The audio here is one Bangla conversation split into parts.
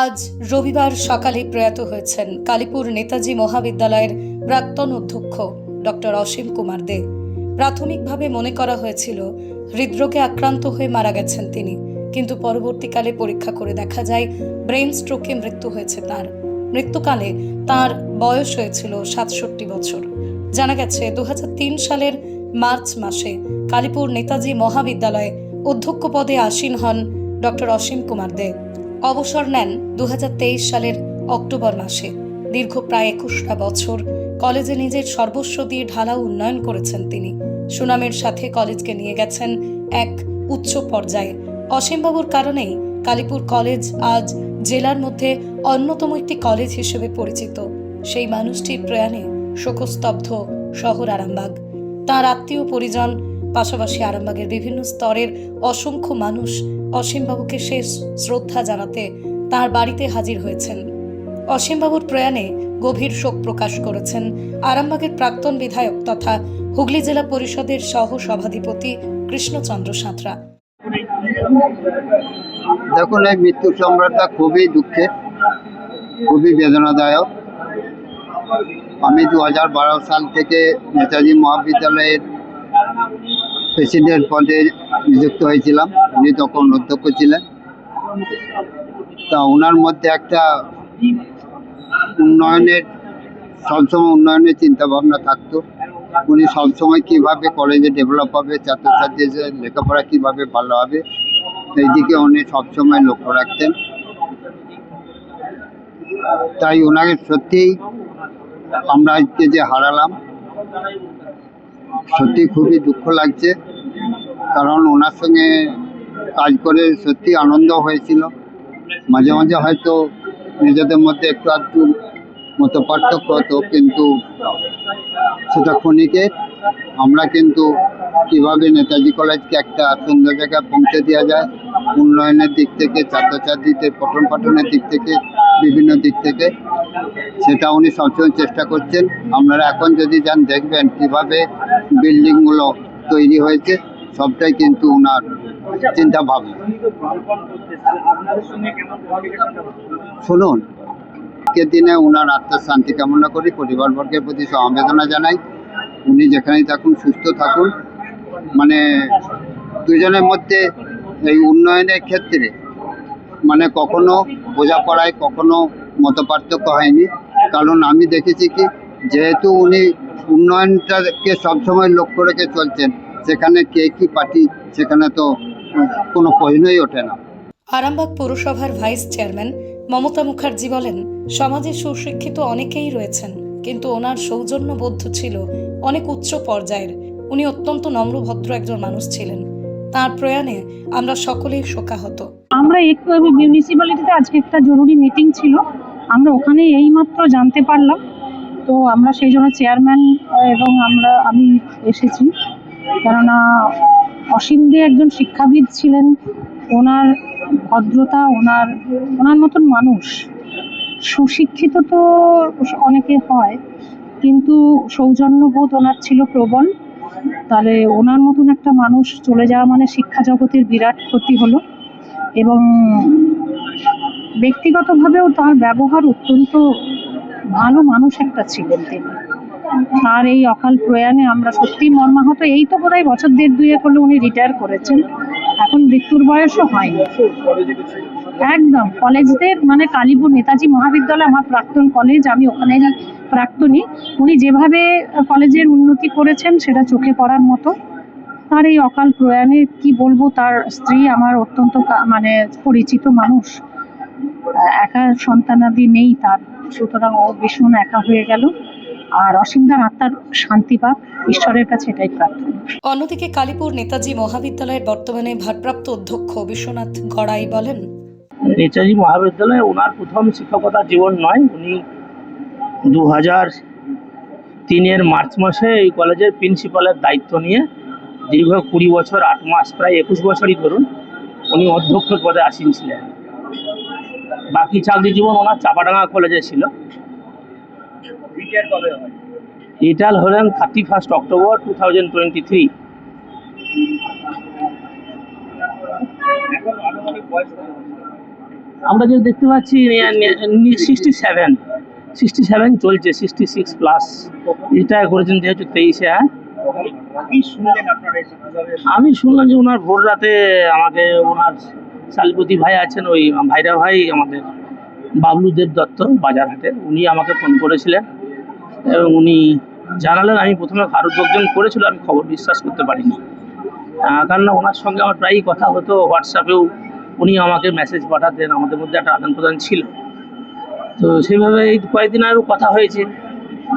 আজ রবিবার সকালে প্রয়াত হয়েছেন কালীপুর নেতাজি মহাবিদ্যালয়ের প্রাক্তন অধ্যক্ষ ডক্টর অসীম কুমার দে। প্রাথমিকভাবে মনে করা হয়েছিল, হৃদরোগে আক্রান্ত হয়ে মারা গেছেন তিনি, কিন্তু পরবর্তীকালে পরীক্ষা করে দেখা যায় ব্রেন স্ট্রোকে মৃত্যু হয়েছে তার। মৃত্যুকালে তার বয়স হয়েছিল সাতষট্টি বছর। জানা গেছে দু হাজার তিন সালের মার্চ মাসে কালীপুর নেতাজি মহাবিদ্যালয়ে অধ্যক্ষ পদে আসীন হন ডক্টর অসীম কুমার দে। অবসর নেন দু হাজার তেইশ সালের অক্টোবর মাসে। দীর্ঘ প্রায় একুশটা বছর কলেজে নিজের সর্বস্ব দিয়ে ঢালাও উন্নয়ন করেছেন তিনি। সুনামের সাথে কলেজকে নিয়ে গেছেন এক উচ্চ পর্যায়ে। অসীমবাবুর কারণেই কালীপুর কলেজ আজ জেলার মধ্যে অন্যতম একটি কলেজ হিসেবে পরিচিত। সেই মানুষটির প্রয়াণে শোকস্তব্ধ শহর আরামবাগ। তাঁর আত্মীয় পরিজন পাশাপাশি আরামবাগের বিভিন্ন স্তরের অসংখ্য মানুষ অসীমবাবুকে শেষ শ্রদ্ধা জানাতে তার বাড়িতে হাজির হয়েছেন। অসীমবাবুর প্রয়াণে গভীর শোক প্রকাশ করেছেন আরামবাগের প্রাক্তন বিধায়ক তথা হুগলি জেলা পরিষদের সহ সভাধিপতি কৃষ্ণচন্দ্র সাঁতরা। দেখুন, এই মৃত্যু সংবাদটা খুবই দুঃখের, খুবই বেদনাদায়ক। আমি দু হাজার বারো সাল থেকে নেতাজি মহাবিদ্যালয়ের প্রেসিডেন্ট পদে নিযুক্ত হয়েছিলাম। উনি তখন অধ্যক্ষ ছিলেন। তা ওনার মধ্যে একটা উন্নয়নের, সবসময় উন্নয়নের চিন্তা ভাবনা থাকতো। উনি সবসময় কীভাবে কলেজে ডেভেলপ হবে, ছাত্রছাত্রীদের লেখাপড়া কীভাবে ভালো হবে সেই দিকে উনি সবসময় লক্ষ্য রাখতেন। তাই ওনাকে সত্যিই আমরা আজকে যে হারালাম সত্যি খুবই দুঃখ লাগছে। কারণ ওনার সঙ্গে কাজ করে সত্যি আনন্দ হয়েছিল। মাঝে মাঝে হয়তো নিজেদের মধ্যে একটু আধটু মতো পার্থক্য হতো, কিন্তু সেটা ক্ষণিকের আমরা কিন্তু কীভাবে নেতাজি কলেজকে একটা সুন্দর জায়গায় পৌঁছে দেওয়া যায়, উন্নয়নের দিক থেকে, ছাত্রছাত্রীদের পঠন পাঠনের দিক থেকে, বিভিন্ন দিক থেকে সেটা উনি সবসময় চেষ্টা করছেন। আপনারা এখন যদি যান, দেখবেন কীভাবে বিল্ডিংগুলো তৈরি হয়েছে, সবটাই কিন্তু ওনার চিন্তা ভাবনা শুনুন, আজকের দিনে ওনার আত্মার শান্তি কামনা করি, পরিবারবর্গের প্রতি সমবেদনা জানাই। উনি যেখানেই থাকুন, সুস্থ থাকুন। মানে দুজনের মধ্যে এই উন্নয়নের ক্ষেত্রে মানে কখনো বোঝাপড়ায়, কখনো মত পার্থক্য হয়নি। কারণ আমি দেখেছি কি, যেহেতু উনি উন্নয়নটাকে সবসময় লক্ষ্য রেখে চলছেন, সেখানে কে কি পার্টি, সেখানে তো কোনো প্রশ্নই ওঠে না। আরামবাগ পৌরসভার ভাইস চেয়ারম্যান মমতা মুখার্জি বলেন, সমাজে সুশিক্ষিত অনেকেই রয়েছেন, কিন্তু ওনার সৌজন্যবোধ ছিল অনেক উচ্চ পর্যায়ের। উনি অত্যন্ত নম্রভদ্র একজন মানুষ ছিলেন। তার প্রয়াণে আমরা সকলেই শোকাহত। আমরা একটু আমি মিউনিসিপ্যালিটিতে আজকে একটা জরুরি মিটিং ছিল। আমরা ওখানে এইমাত্র জানতে পারলাম। তো আমরা সেই জন্য চেয়ারম্যান এবং আমরা, আমি এসেছি। কেননা অসীম দে একজন শিক্ষাবিদ ছিলেন। ওনার ভদ্রতা, ওনার ওনার মতন মানুষ। সুশিক্ষিত তো অনেকে হয়, কিন্তু সৌজন্যবোধ ওনার ছিল প্রবল। তাহলে ওনার মতন একটা মানুষ চলে যাওয়া মানে শিক্ষা জগতের বিরাট ক্ষতি হলো। এবং ব্যক্তিগতভাবেও তার ব্যবহার অত্যন্ত ভালো মানুষ একটা ছিলেন তিনি। তার এই অকাল প্রয়াণে আমরা সত্যি মর্মাহত। এই তো বোধহয় বছর দেড় দুয়েক হলো উনি রিটায়ার করেছেন। এখন মৃত্যুর বয়সও হয়নি। একদম। কলেজদের মানে কালীপুর নেতাজি মহাবিদ্যালয়, আমার প্রাক্তন কলেজ আমি ওখানেরই প্রাক্তনী। উনি যেভাবে কলেজের উন্নতি করেছেন, সেটা চোখে পড়ার মতো। তার এই অকাল প্রয়াণে কি বলব তার স্ত্রী আমার অত্যন্ত কা- মানে পরিচিত মানুষ। একা সন্তানাদি নেই তার। সুতরাং ও ভীষণ একা হয়ে গেল। আর অসীমদার আত্মার শান্তি পাক ঈশ্বরের কাছে এটাই প্রার্থনা। অন্যদিকে কালীপুর নেতাজি মহাবিদ্যালয়ের বর্তমানে ভারপ্রাপ্ত অধ্যক্ষ বিশ্বনাথ গড়াই বলেন নেতাজি মহাবিদ্যালয়ে ওনার প্রথম শিক্ষকতা জীবন নয় উনি দু হাজার তিনের মার্চ মাসে এই কলেজের প্রিন্সিপালের দায়িত্ব নিয়ে দীর্ঘ কুড়ি বছর আট মাস প্রায় একুশ বছরই ধরুন উনি অধ্যক্ষ পদে আসীন ছিলেন। বাকি চাকরি জীবন ওনার চাপাডাঙ্গা কলেজে ছিল। রিটায়ার হলেন thirty first October two thousand twenty three আমরা যে দেখতে পাচ্ছি সিক্সটি সেভেন সিক্সটি সেভেন চলছে সিক্সটি সিক্স প্লাস রিটায়ার করেছেন যেহেতু তেইশে হ্যাঁ? আমি শুনলাম যে ওনার ভোর রাতে আমাকে ওনার শালিপতি ভাই আছেন, ওই ভাইরা ভাই আমাদের বাবলু দেব দত্ত বাজারহাটের উনি আমাকে ফোন করেছিলেন এবং উনি জানালেন আমি প্রথমে ভারত লোকজন করেছিল, আমি খবর বিশ্বাস করতে পারিনি। কারণ ওনার সঙ্গে আমার প্রায়ই কথা হতো, হোয়াটসঅ্যাপেও উনি আমাকে মেসেজ পাঠাতেন, আমাদের মধ্যে একটা আদান প্রদান ছিল। তো সেইভাবে এই কয়েকদিন আরও কথা হয়েছে।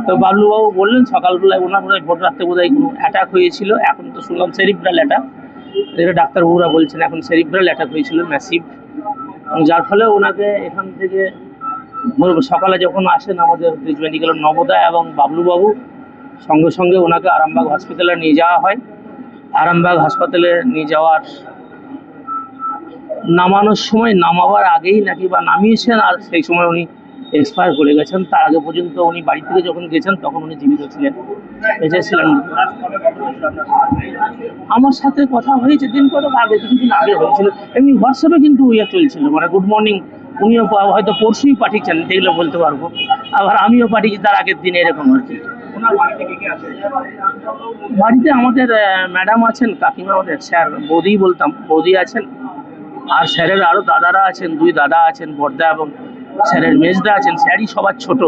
তো বাবলুবাবু বললেন, সকালবেলায় ওনার বোধহয় ভোট রাখতে বোধহয় কোনো অ্যাটাক হয়েছিল। এখন তো শুনলাম সেরিব্রাল অ্যাটাক এটা ডাক্তারবাবুরা বলছেন, এখন সেরিব্রাল অ্যাটাক হয়েছিল ম্যাসিভ যার ফলে ওনাকে এখান থেকে সকালে যখন আসেন আমাদের ব্রিজ মেডিকেলের নবোদয় এবং বাবলুবাবু, সঙ্গে সঙ্গে ওনাকে আরামবাগ হসপিটালে নিয়ে যাওয়া হয়। আরামবাগ হাসপাতালে নিয়ে যাওয়ার নামানোর সময় নামাবার আগেই নাকি বা নামিয়েছেন, আর সেই সময় উনি এক্সপায়ার করে গেছেন তার আগে পর্যন্ত উনি বাড়ি থেকে যখন গেছেন তখন উনি জীবিত ছিলেন। বেঁচে ছিলেন আমার সাথে কথা হয়েছে দিন কত আগে কিছুদিন আগে হয়েছিল। এমনি হোয়াটসঅ্যাপে কিন্তু ইয়ে চলছিল মানে গুড মর্নিং উনিও হয়তো পরশুই পাঠিয়েছেন দেখলে বলতে পারব। আবার আমিও পাঠিয়েছি তার আগের দিনে এরকম আর কি। বাড়িতে আমাদের ম্যাডাম আছেন কাকিমা আমাদের স্যার বৌদি বলতাম বৌদি আছেন। আর স্যারের আরও দাদারা আছেন দুই দাদা আছেন বর্দা এবং স্যারের মেজদা আছেন, স্যারই সবার ছোট।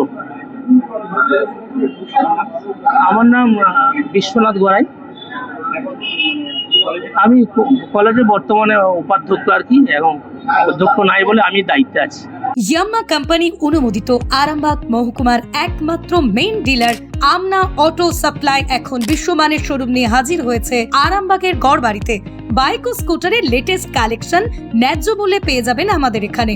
আমার নাম বিশ্বনাথ গড়াই। আমি কলেজে বর্তমানে উপাধ্যক্ষ আর কি, এবং অধ্যক্ষ নাই বলে আমি দায়িত্বে আছি। ইয়াম্মা কোম্পানি অনুমোদিত আরামবাগ মহকুমার একমাত্র main dealer Amna auto supply এখন বিশ্বমানের শোরুম নিয়ে হাজির হয়েছে আরামবাগের গড় বাড়িতে বাইক ও স্কুটারের লেটেস্ট কালেকশন ন্যায্য মূল্যে পেয়ে যাবেন আমাদের এখানে।